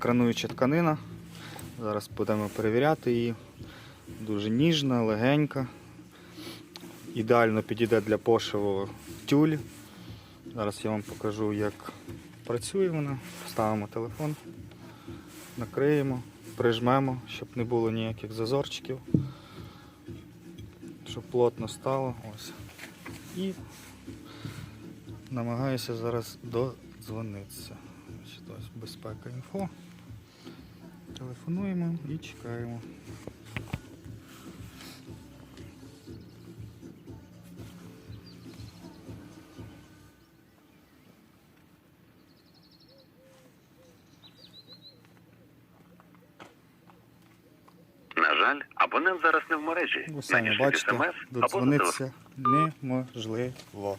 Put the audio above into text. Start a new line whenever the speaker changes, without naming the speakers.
крануюча тканина. Зараз будемо перевіряти її. Дуже ніжна, легенька. Ідеально підійде для пошиву тюль. Зараз я вам покажу, як працює вона. Ставимо телефон, накриємо, прижмемо, щоб не було ніяких зазорчиків. Щоб плотно стало. Ось. І намагаюся зараз додзвонитися. Значить, Ось безпека інфо. Телефонуємо і чекаємо.
На жаль, абонент зараз не в мережі.
Ви самі бачите,
смс
додзвонитися неможливо.